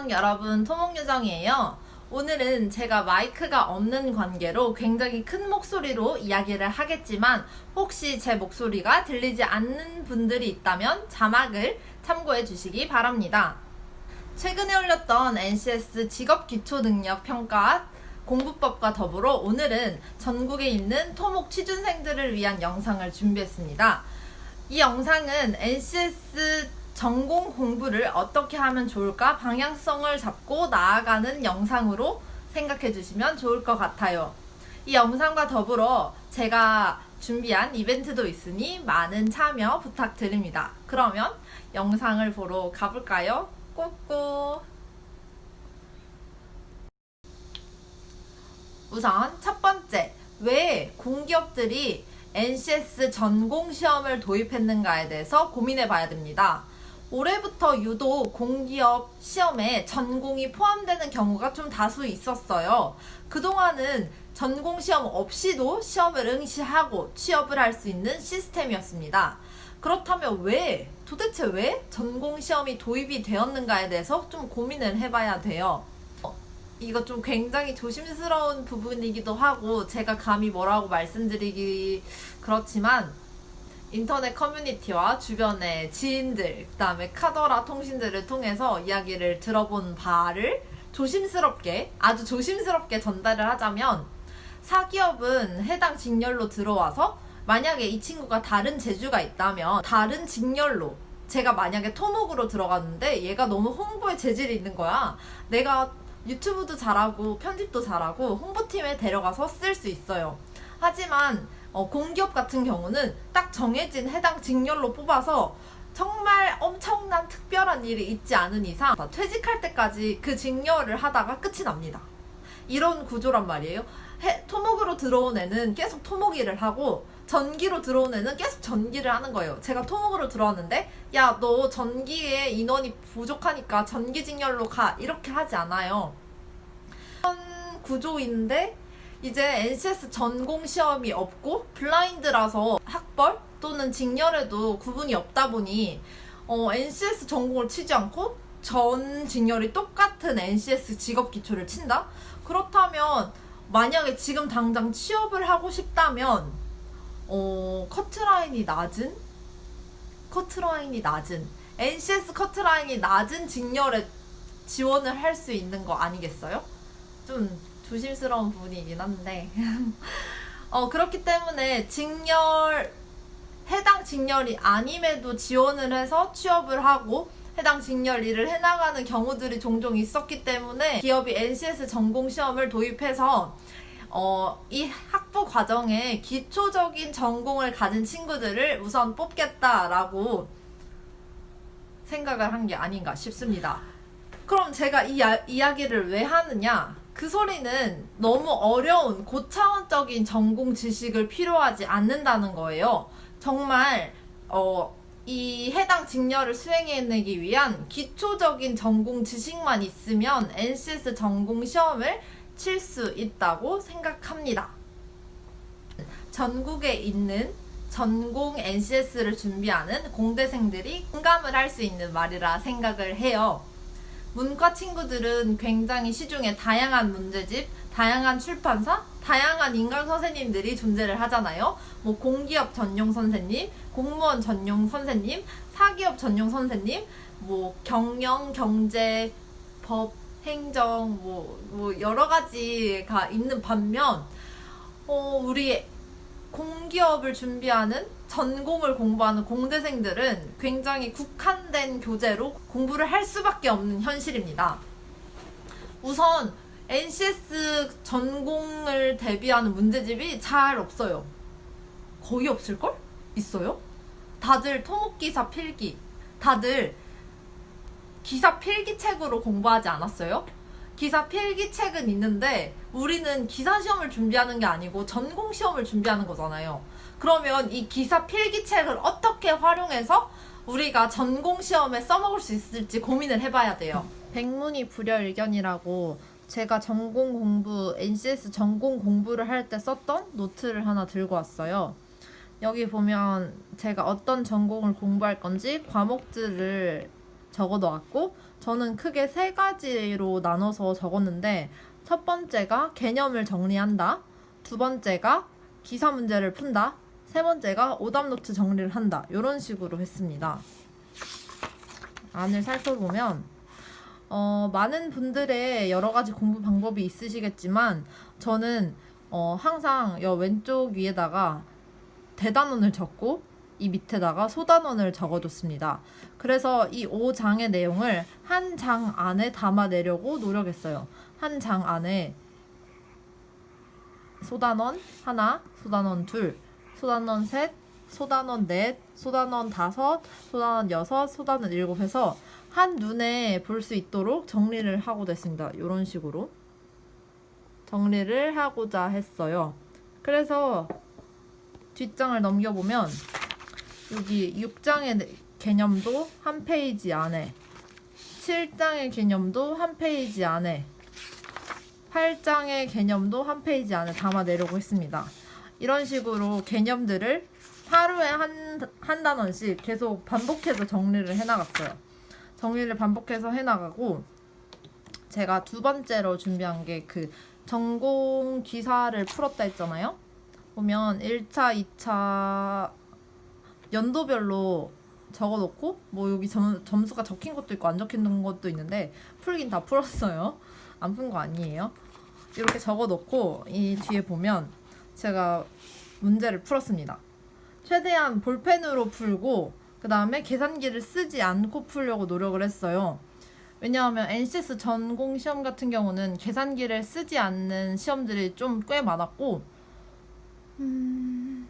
안녕 여러분. 토목요정이에요. 오늘은 제가 마이크가 없는 관계로 굉장히 큰 목소리로 이야기를 하겠지만 혹시 제 목소리가 들리지 않는 분들이 있다면 자막을 참고해 주시기 바랍니다. 최근에 올렸던 NCS 직업 기초 능력 평가 공부법과 더불어 오늘은 전국에 있는 토목 취준생들을 위한 영상을 준비했습니다. 이 영상은 NCS 전공 공부를 어떻게 하면 좋을까 방향성을 잡고 나아가는 영상으로 생각해 주시면 좋을 것 같아요. 이 영상과 더불어 제가 준비한 이벤트도 있으니 많은 참여 부탁드립니다. 그러면 영상을 보러 가볼까요? 꼬꼬! 우선 첫 번째, 왜 공기업들이 NCS 전공 시험을 도입했는가에 대해서 고민해 봐야 됩니다. 올해부터 유독 공기업 시험에 전공이 포함되는 경우가 좀 다수 있었어요. 그동안은 전공 시험 없이도 시험을 응시하고 취업을 할 수 있는 시스템이었습니다. 그렇다면 왜, 도대체 왜 전공 시험이 도입이 되었는가에 대해서 좀 고민을 해봐야 돼요. 어, 이거 좀 굉장히 조심스러운 부분이기도 하고, 제가 감히 뭐라고 말씀드리기 그렇지만, 인터넷 커뮤니티와 주변의 지인들, 그 다음에 카더라 통신들을 통해서 이야기를 들어본 바를 조심스럽게, 아주 조심스럽게 전달을 하자면, 사기업은 해당 직렬로 들어와서 만약에 이 친구가 다른 재주가 있다면 다른 직렬로 제가 만약에 토목으로 들어갔는데 얘가 너무 홍보에 재질이 있는 거야. 내가 유튜브도 잘하고 편집도 잘하고 홍보팀에 데려가서 쓸 수 있어요. 하지만 어, 공기업 같은 경우는 딱 정해진 해당 직렬로 뽑아서 정말 엄청난 특별한 일이 있지 않은 이상 퇴직할 때까지 그 직렬을 하다가 끝이 납니다. 이런 구조란 말이에요. 해, 토목으로 들어온 애는 계속 토목 일을 하고 전기로 들어온 애는 계속 전기를 하는 거예요. 제가 토목으로 들어왔는데 야 너 전기에 인원이 부족하니까 전기 직렬로 가 이렇게 하지 않아요. 이런 구조인데 이제 NCS 전공 시험이 없고 블라인드라서 학벌 또는 직렬에도 구분이 없다 보니 어, NCS 전공을 치지 않고 전 직렬이 똑같은 NCS 직업 기초를 친다? 그렇다면 만약에 지금 당장 취업을 하고 싶다면 어, 커트라인이 낮은 커트라인이 낮은 NCS 커트라인이 낮은 직렬에 지원을 할 수 있는 거 아니겠어요? 좀 조심스러운 부분이긴 한데 어 그렇기 때문에 직렬 해당 직렬이 아님에도 지원을 해서 취업을 하고 해당 직렬 일을 해나가는 경우들이 종종 있었기 때문에 기업이 NCS 전공 시험을 도입해서 어, 이 학부 과정에 기초적인 전공을 가진 친구들을 우선 뽑겠다라고 생각을 한 게 아닌가 싶습니다. 그럼 제가 이 야- 이야기를 왜 하느냐? 그 소리는 너무 어려운 고차원적인 전공 지식을 필요하지 않는다는 거예요. 정말 어, 이 해당 직렬을 수행해내기 위한 기초적인 전공 지식만 있으면 NCS 전공 시험을 칠 수 있다고 생각합니다. 전국에 있는 전공 NCS를 준비하는 공대생들이 공감을 할 수 있는 말이라 생각을 해요. 문과 친구들은 굉장히 시중에 다양한 문제집, 다양한 출판사, 다양한 인강 선생님들이 존재를 하잖아요. 뭐 공기업 전용 선생님, 공무원 전용 선생님, 사기업 전용 선생님, 뭐 경영, 경제, 법, 행정, 뭐, 뭐 여러 가지가 있는 반면, 어, 우리 공기업을 준비하는 전공을 공부하는 공대생들은 굉장히 국한된 교재로 공부를 할 수밖에 없는 현실입니다. 우선 NCS 전공을 대비하는 문제집이 잘 없어요. 거의 없을걸? 있어요? 다들 토목기사 필기, 다들 기사 필기책으로 공부하지 않았어요? 기사 필기책은 있는데 우리는 기사 시험을 준비하는 게 아니고 전공 시험을 준비하는 거잖아요. 그러면 이 기사 필기책을 어떻게 활용해서 우리가 전공 시험에 써먹을 수 있을지 고민을 해봐야 돼요. 백문이 불여일견이라고 제가 전공 공부, NCS 전공 공부를 할 때 썼던 노트를 하나 들고 왔어요. 여기 보면 제가 어떤 전공을 공부할 건지 과목들을 적어 놓았고 저는 크게 세 가지로 나눠서 적었는데 첫 번째가 개념을 정리한다. 두 번째가 기사 문제를 푼다. 세 번째가 오답 노트 정리를 한다. 이런 식으로 했습니다. 안을 살펴보면 어, 많은 분들의 여러 가지 공부 방법이 있으시겠지만 저는 어, 항상 여 왼쪽 위에다가 대단원을 적고 이 밑에다가 소단원을 적어줬습니다. 그래서 이 5장의 내용을 한 장 안에 담아내려고 노력했어요. 한 장 안에 소단원 하나, 소단원 둘, 소단원 셋, 소단원 넷, 소단원 다섯, 소단원 여섯, 소단원 일곱 해서 한 눈에 볼 수 있도록 정리를 하고 됐습니다. 이런 식으로 정리를 하고자 했어요. 그래서 뒷장을 넘겨보면 여기 6장의 개념도 한 페이지 안에 7장의 개념도 한 페이지 안에 8장의 개념도 한 페이지 안에 담아내려고 했습니다. 이런 식으로 개념들을 하루에 한, 한 단원씩 계속 반복해서 정리를 해나갔어요. 정리를 반복해서 해나가고 제가 두 번째로 준비한 게 그 전공 기사를 풀었다 했잖아요. 보면 1차, 2차 연도별로 적어놓고 뭐 여기 점, 점수가 적힌 것도 있고 안 적힌 것도 있는데 풀긴 다 풀었어요. 안 푼 거 아니에요. 이렇게 적어놓고 이 뒤에 보면 제가 문제를 풀었습니다. 최대한 볼펜으로 풀고 그 다음에 계산기를 쓰지 않고 풀려고 노력을 했어요. 왜냐하면 NCS 전공 시험 같은 경우는 계산기를 쓰지 않는 시험들이 좀 꽤 많았고, 음,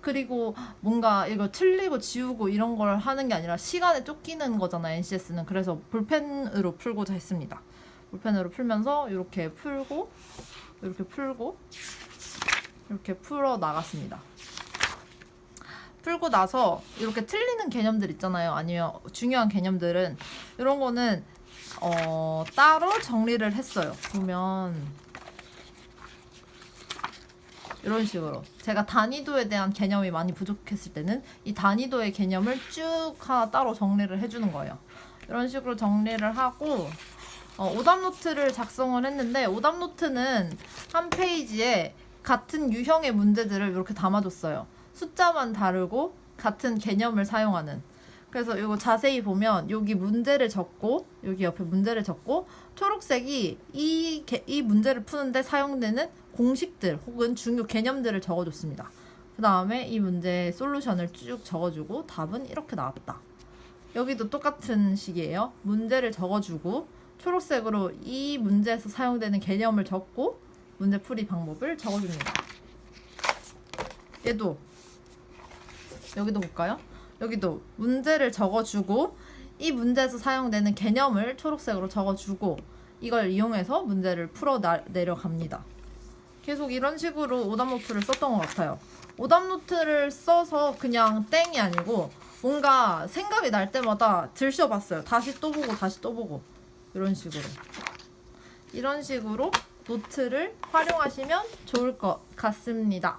그리고 뭔가 이거 틀리고 지우고 이런 걸 하는 게 아니라 시간에 쫓기는 거잖아요, NCS는. 그래서 볼펜으로 풀고자 했습니다. 볼펜으로 풀면서 이렇게 풀고, 이렇게 풀고, 이렇게 풀어 나갔습니다. 풀고 나서 이렇게 틀리는 개념들 있잖아요. 아니면 중요한 개념들은 이런 거는 어, 따로 정리를 했어요. 보면 이런 식으로 제가 단위도에 대한 개념이 많이 부족했을 때는 이 단위도의 개념을 쭉 하나 따로 정리를 해주는 거예요. 이런 식으로 정리를 하고 어, 오답 노트를 작성을 했는데 오답 노트는 한 페이지에 같은 유형의 문제들을 이렇게 담아줬어요. 숫자만 다르고 같은 개념을 사용하는. 그래서 이거 자세히 보면 여기 문제를 적고 여기 옆에 문제를 적고 초록색이 이, 개- 이 문제를 푸는데 사용되는 공식들 혹은 중요 개념들을 적어줬습니다. 그 다음에 이 문제의 솔루션을 쭉 적어주고 답은 이렇게 나왔다. 여기도 똑같은 식이에요. 문제를 적어주고 초록색으로 이 문제에서 사용되는 개념을 적고 문제 풀이 방법을 적어줍니다. 얘도 여기도 볼까요? 여기도 문제를 적어주고 이 문제에서 사용되는 개념을 초록색으로 적어주고 이걸 이용해서 문제를 풀어 나, 내려갑니다. 계속 이런 식으로 오답 노트를 썼던 것 같아요. 오답 노트를 써서 그냥 땡이 아니고 뭔가 생각이 날 때마다 들춰봤어요. 다시 또 보고 다시 또 보고 이런 식으로 이런 식으로 노트를 활용하시면 좋을 것 같습니다.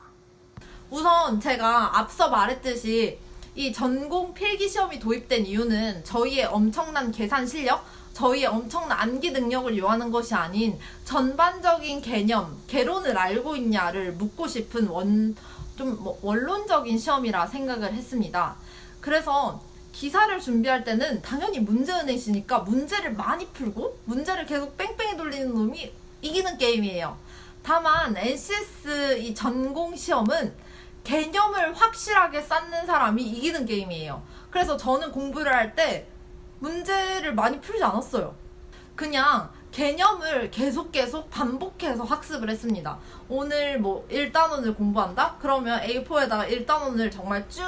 우선 제가 앞서 말했듯이 이 전공 필기 시험이 도입된 이유는 저희의 엄청난 계산 실력, 저희의 엄청난 암기 능력을 요하는 것이 아닌 전반적인 개념, 개론을 알고 있냐를 묻고 싶은 원, 좀 뭐 원론적인 시험이라 생각을 했습니다. 그래서 기사를 준비할 때는 당연히 문제은행시니까 문제를 많이 풀고 문제를 계속 뺑뺑이 돌리는 놈이 이기는 게임이에요. 다만 NCS 이 전공 시험은 개념을 확실하게 쌓는 사람이 이기는 게임이에요. 그래서 저는 공부를 할 때 문제를 많이 풀지 않았어요. 그냥 개념을 계속 계속 반복해서 학습을 했습니다. 오늘 뭐 1단원을 공부한다? 그러면 A4에다가 1단원을 정말 쭉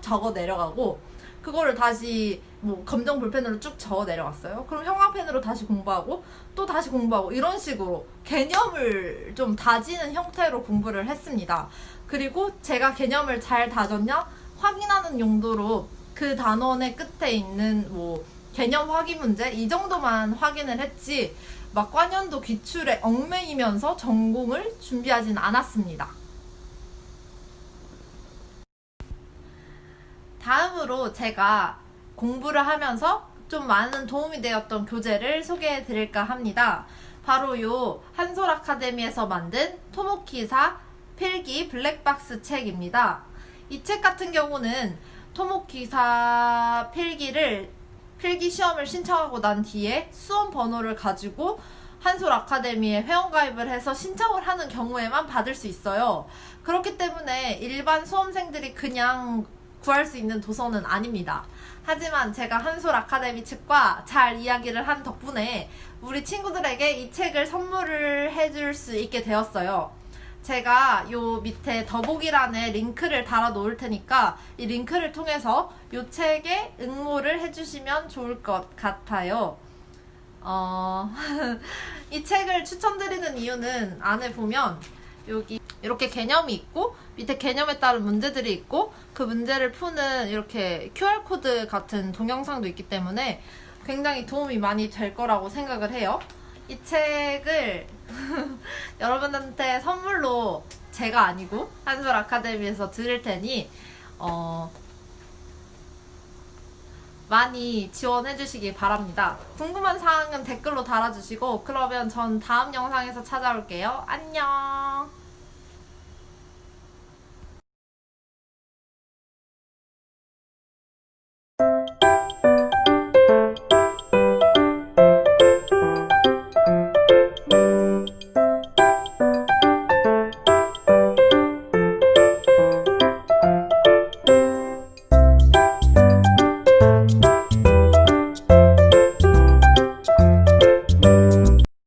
적어 내려가고 그거를 다시 뭐 검정 볼펜으로 쭉 적어 내려갔어요. 그럼 형광펜으로 다시 공부하고 또 다시 공부하고 이런 식으로 개념을 좀 다지는 형태로 공부를 했습니다. 그리고 제가 개념을 잘 다졌냐 확인하는 용도로 그 단원의 끝에 있는 뭐 개념 확인 문제 이 정도만 확인을 했지 막 관연도 기출에 얽매이면서 전공을 준비하진 않았습니다. 다음으로 제가 공부를 하면서 좀 많은 도움이 되었던 교재를 소개해 드릴까 합니다. 바로 요 한솔 아카데미에서 만든 토모키사 필기 블랙박스 책입니다. 이 책 같은 경우는 토모키사 필기를 필기 시험을 신청하고 난 뒤에 수험 번호를 가지고 한솔 아카데미에 회원가입을 해서 신청을 하는 경우에만 받을 수 있어요. 그렇기 때문에 일반 수험생들이 그냥 구할 수 있는 도서는 아닙니다. 하지만 제가 한솔 아카데미 측과 잘 이야기를 한 덕분에 우리 친구들에게 이 책을 선물을 해줄 수 있게 되었어요. 제가 요 밑에 더보기란에 링크를 달아 놓을 테니까 이 링크를 통해서 요 책에 응모를 해주시면 좋을 것 같아요. 어, 이 책을 추천드리는 이유는 안에 보면 여기 이렇게 개념이 있고 밑에 개념에 따른 문제들이 있고 그 문제를 푸는 이렇게 QR코드 같은 동영상도 있기 때문에 굉장히 도움이 많이 될 거라고 생각을 해요. 이 책을 여러분한테 선물로 제가 아니고 한솔 아카데미에서 드릴 테니 어, 많이 지원해 주시기 바랍니다. 궁금한 사항은 댓글로 달아주시고 그러면 전 다음 영상에서 찾아올게요. 안녕.